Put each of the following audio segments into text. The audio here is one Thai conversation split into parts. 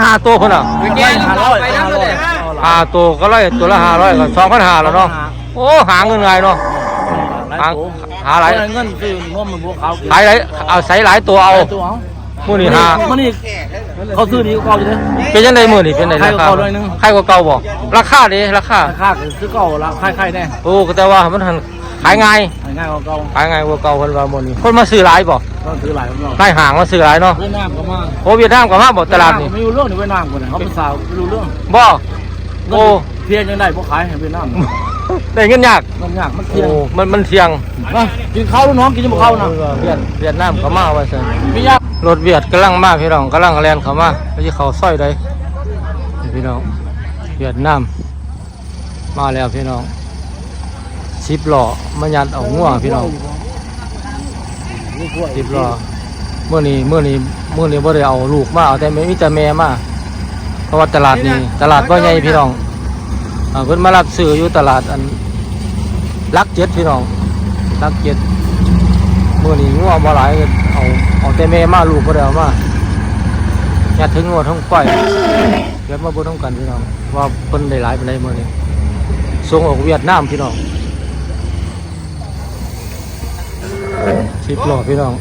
ห้าตัวคนอะแก้ห้าร้อยไปน้ำเลยห้าตัวก็ร้อยตัวละห้าร้อยก็สองพันห้าแล้วเนาะโอ้หาเงินไงเนาะหาหาหลายเงินซื้อนมมันพวกเขาขายหลายเอาใส่หลายตัวเอาตัวเอามื้อนี้หามันนี่เขาซื้อดีกว่าอยู่เลยเป็นยังไงมื้อนี้เป็นไงราคาใครก็เก่าหน่อยนึงใครก็เก่าบ่ราคาดิราคาราคาซื้อเก่าละคล้ายๆแน่โอ้ก็แต่ว่ามันหัน ขายง่ายง่ายกว่าเก่าขายง่ายกว่าเก่าเพิ่นว่ามื้อนี้คนมาซื้อหลายบ่ก็ซื้อหลายคนเนาะนายห่างมาซื้อหลายเนาะเวียดนามก็มาโอ้เวียดนามก็มาบ่ตลาดนี่ไม่รู้เรื่องในเวียดนามคนไหนเขาเป็นสาวไม่รู้เรื่องบ่โอ้เพียงยังได้พวกขายให้เวียดนามได้เงินยากมันยากมันโอ้เที่ยงมันมันเที่ยงมากินข้าวลูกน้องกินจะบอกข้าวนะเวียดเวียดนามเขามาว่าซั่นไม่ยากรถเวียดกำลังมาพี่น้องกำลังแล่นเข้ามาไปที่เขาซอยใดนี่พี่น้องเวียดนามมาแล้วพี่น้อง สิบล้อมายัดเอางัวงพี่น้องสิบล้อเมื่อนี้เมื่อนี้เมื่อนี้บ่ได้เอาลูกมาเอาแต่ไม่มีแต่แม่มาเพราะว่าตลาดนี้ตลาดบ่ใหญ่พี่น้องเพิ่นมารับซื้ออยู่ตลาดอันลักเจ็ดพี่น้องลักเจ็ดเมื่อนี้งัวงมาหลายเอาเอาแต่แม่มาลูกก็ได้เอามายัดถึงงัวทั้งก้อยเกิดมาบนทั้งกันพี่น้องว่าเพิ่นได้หลายเป็นไรมื่อนี้ส่งออกเวียดนามพี่น้อง สิบหล่อพี่น้อง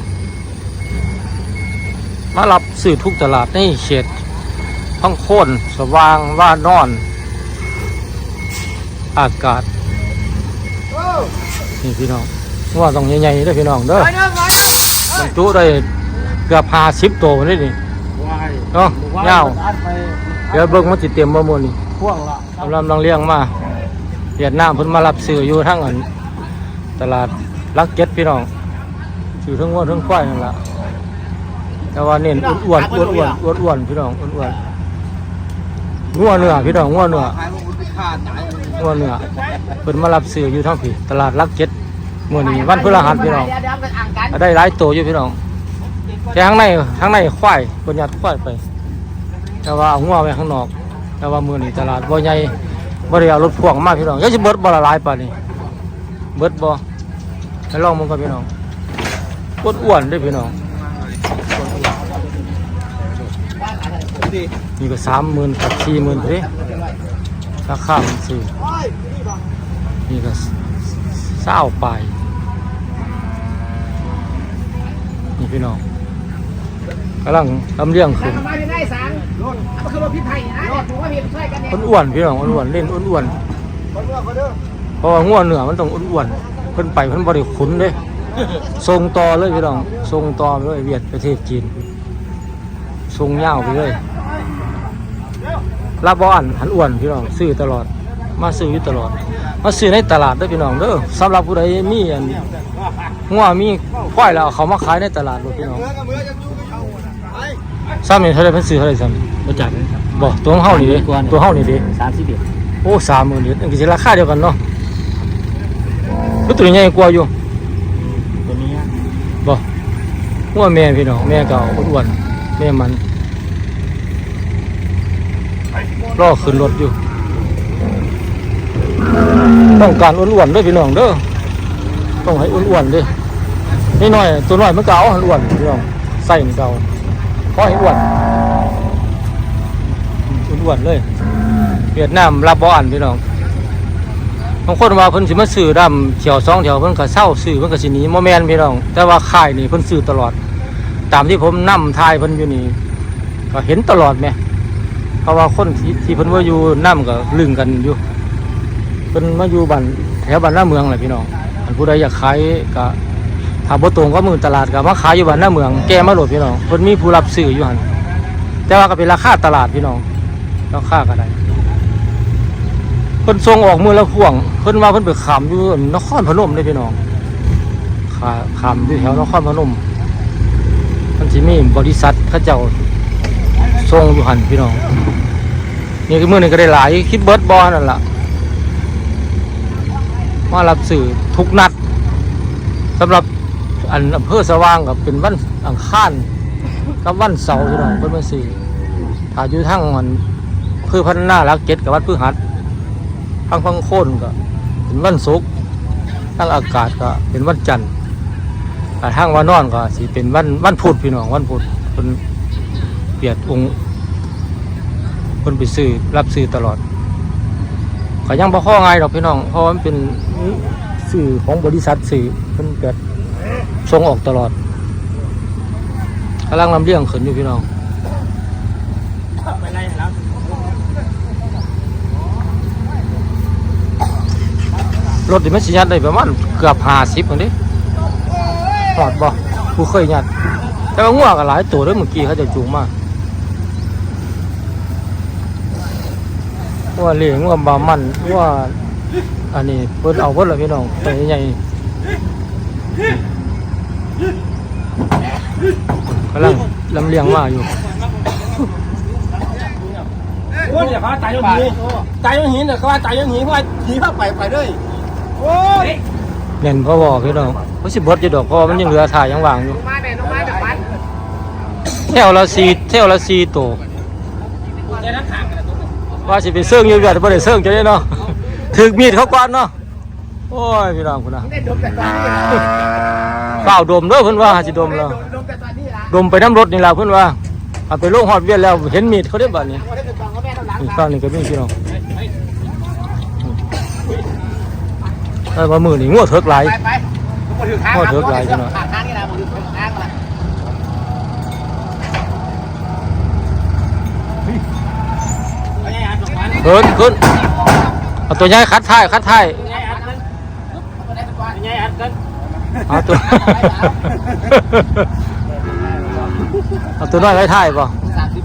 มารับสื่อทุกตลาดในเขตพังโคนสว่างว่านอน อากาศ นี่พี่น้องว่าต้องใหญ่ๆเด้อพี่น้องเด้อมันจุได้เกือบห้าสิบตัวนี่นี่เนาะเงาวเดี๋ยวเบิ่งมันจิเต็มบ่หมดนี่พ่วงละกำลังลังเลี้ยงมาเวียดนามเพิ่นมารับซื้ออยู่ทั้งอันตลาดลักเก็ตพี่น้อง ซื้อทั้งวัวทั้งควายนั่นล่ะแต่ว่าเน้นอ้วนๆอ้วนๆอ้วนๆอ้วนๆพี่น้องอ้วนๆงัวเนื้อพี่น้องงัวเนื้องัวเนื้อเพิ่นมารับซื้ออยู่ทั้งพี่ตลาดลักเก็ตมื้อนี้วันพฤหัสพี่น้องได้หลายตัวอยู่พี่น้องแต่ข้างในข้างในควายเพิ่นยัดควายไป แต่ว่าเอางัวไว้ข้างนอก แต่ว่ามื้อนี้ตลาดบ่ใหญ่บ่ได้เอารถพ่วงมาพี่น้องยังสิเบิดบ่ละหลายปานนี้เบิดบ่ให้ลองมึงก่อนพี่น้อง อ้วนๆเด้อพี่น้องนี่ก็30,000กับ40,000เด้ราคามันซื้อนี่ก็เศร้าปลายนี่พี่น้องกำลังลำเลียงขึ้นมาอยู่ได้สารก็คือว่าพี่ไผ่นะถือว่าพี่ช่วยกันเนี่ยอ้วนๆพี่น้องอ้วนๆเล่นอ้วนๆเพราะว่าง่วนเหนือมันต้องอ้วนๆเพิ่นไปเพิ่นบริขุนเด้ ส่งต่อเลยพี่น้องส่งต่อไปเลยเวียดประเทศจีนส่งยาวไปเลย รับบออันหันอ้วนพี่น้องซื้อตลอด มาซื้ออยู่ตลอด มาซื้อในตลาดเด้อพี่น้องเด้อสำหรับผู้ใดมีอันง่วมีควายแล้วเอาเขามาขายในตลาดเลยพี่น้องซ้ำนี่เท่าไรเพิ่นซื้อเท่าไรซ้ำมาจากนั้นครับบอกตัวของเฮานี่เด้ตัวเฮานี่เด้สามสิบเอ็ดโอ้สามหมื่นเด็ดอันนี้สิราคาเดียวกันเนาะรู้ตัวใหญ่กว่าอยู่ตัวนี้ บ่หัวแม่พี่น้องแม่เก่าอ้วนแม่มันรอขึ้นรถอยู่ ต้องการอ้วนๆด้วยพี่น้องเด้อต้องให้อ้วนๆด้นี่น้อยตัวน้อยมันเก่าอ้วนพี่น้องใส่เก่าเพราะให้อ้วนอ้วนเลยเวียดนามรับบ่อันพี่น้องางคนว่าเพิ่นสิมาซื้อดำเขียวสองแถวเพิ่นก็เศร้าซื้อเพิ่นก็สิหนีบ่แมนพี่น้อง แต่ว่าค่ายนี่เพิ่นซื้อตลอด ตามที่ผมนำทายเพิ่นอยู่นี่ก็เห็นตลอดแหม่เพราะว่าคนที่ที่เพิ่นว่าอยู่นํก็ลึงกันอยู่เพิ่นมาอยู่บ้านแถวบ้านหน้าเมืองแหละพี่น้องอันผู้ใดอยากขายก็ถ้าบ่ตรงก็มือตลาดก็มาขายอยู่บ้านหน้าเมือง แกมาโหลดพี่น้องเพิ่นมีผู้รับซื้ออยู่หันแต่ว่าก็เป็นราคาตลาดพี่น้องราคาก็ได้ เพิ่นส่งออกมือละพ่วง เพิ่นว่าเพิ่นไปขามอยู่นครพนมได้พี่น้องขาขามอยู่แถวนครพนมมันสิมีบริษัทเขาเจ้าส่งอยู่หันพี่น้อง นี่คือมือหนึงก็ได้หลาย คิดเบิร์ดบอลนั่นล่ะมารับสื่อทุกนัดสำหรับอันอำเภอสว่างกับเป็นวันอังคารกับวันเสาร์พี่น้องเพิ่นมาสื่อถ้าอยู่ทั้งมันคือพันหน้ารักเจ็ดกับวัดพฤหัส ทางพังโคนก็เป็นวันศุกร์ทางอากาศก็เป็นวันจันทร์แต่ทางวันนอนก็สิเป็นวันวันพุธพี่น้องวันพุธเป็นเปียดองค์เพิ่นไปซื้อรับซื้อตลอดก็ยังบ่ข้อง่ายดอกพี่น้องเพราะมันเป็นสื่อของบริษัทสื่อเพิ่นเกิดส่งออกตลอดกำลังลำเลียงขึ้นอยู่พี่น้อง ไปไล่แล้ว รถนี่มันสิยัดได้ประมาณเกือบ50พุ่นด้หอดบ่ผู้เคยยัดแต่ว่างัวก็หลายตัวด้อเมื่อกี้เขาจะจูงมางัวเหลียงงัวบามันงัวอันนี้เพิ่นเอาเพิ่นละพี่น้องตัวใหญ่กำลังลำเลียงมาอยู่โอ้ยเดี๋ยวเขาตายยังหินตายยังหินเดี๋ยวเขาว่าตายยังหินเพราะว่าหินเข้าไปไปเลยโอ้ย เน่นพ่อบอกพี่น้องเขาสิเบดอยู่ดอกเพราะว่ามันยังเหลือถ่ายยังว่างอยู่มาแม่น้องไม้แบบปันแถวละสี่แถวละสี่ตัวแกนักขางกันตัวว่าสิไปเสื่องอยู่แบบบ่ได้เสื่องจะได้เนาะถึกมีดเขาก่อนเนาะโอ้ยพี่น้องคุณนะได้ดมแต่ตอนนี้เปล่าดมเด้อเพิ่นว่าหาสิดมแล้วดมแต่ตอนนี้ละดมไปน้ำรถนี่ล่ะเพิ่นว่าเอาไปโรงฮอดเวียนแล้วเห็นมีดเขาได้บัดนี้เขาได้เป็นกองเขาแม่ต้องล้างนี่ตอนนี้ก็มีพี่น้อง แต่ว่ามือนี่งัวเถิกหลาย ไปไปผมถือข้างข้างนี่นะผมถือข้างละขึ้นขึ้นเอาตัวใหญ่คัดท้ายคัดท้ายไงอัดกันไงอัดกันเอาตัว เอาตัวน้อยไว้ท้ายป่ะสามสิบ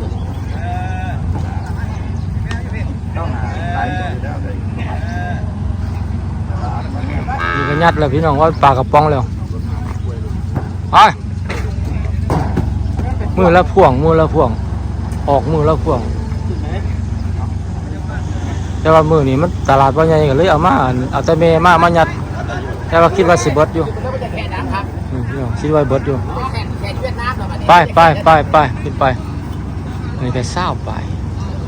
นัดแล้วพี่น้องว่าปลากระป๋องแล้วไปมือละพ่วงมือละพ่วง ออกมือละพ่วง แต่ว่ามือนี้มันตลาดว่าใหญ่ก็เลยเอามาเอาแต่เมมามายัด แต่ว่าคิดว่าสิเบิดอยู่คิดว่าเบิดอยู่แข่แข่เวียดนามเหรอไปไปไปไปขึ้นไปนี่ก็เศร้าไป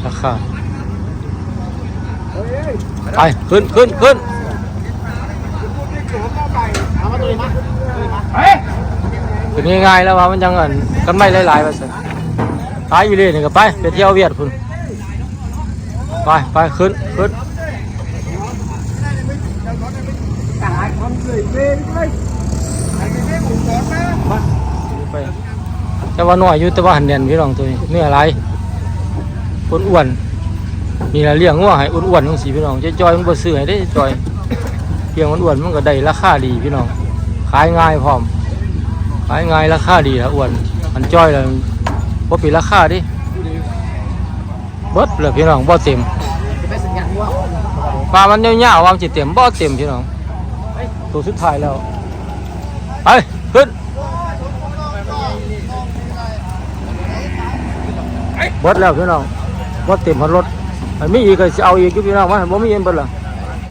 ราคาไปขึ้นขึ้นขึ้น เอามาตัวนี้มาตัวนี้มาเป็นง่ายๆแล้วว่ามันยังเงินกันไม่หลายๆว่าสิตายอยู่เลยนี่ก็ไปไปเที่ยวเวียดพุ่นไปไปขึ้นขึ้นไปแต่ว่าน้อยอยู่แต่ว่าหันเด่นพี่น้องตัวนี้เนื้ออะไรอ้วนๆนี่ละเลี้ยงงัวให้อ้วนๆทั้งสีพี่น้องจะจอยมันบ่ซื้อให้ได้จอย เพียงมันอ้วนมันก็ได้ราคาดีพี่น้องขายง่ายพร้อมขายง่ายราคาดีนะอ้วนมันจ้อยเลยบ่ปิดราคาดิเบิดเลยพี่น้องบ่เต็มปสัญญาณว่าปลามันยาวๆวางจิเต็มบ่เต็มพี่น้องตัวสุดท้ายแล้วไปขึ้นเบิดแล้วพี่น้องบ่เต็มพันรถมีอีกก็สิเอาอีกพี่น้องว่าบ่มีเอ็นเบิดละ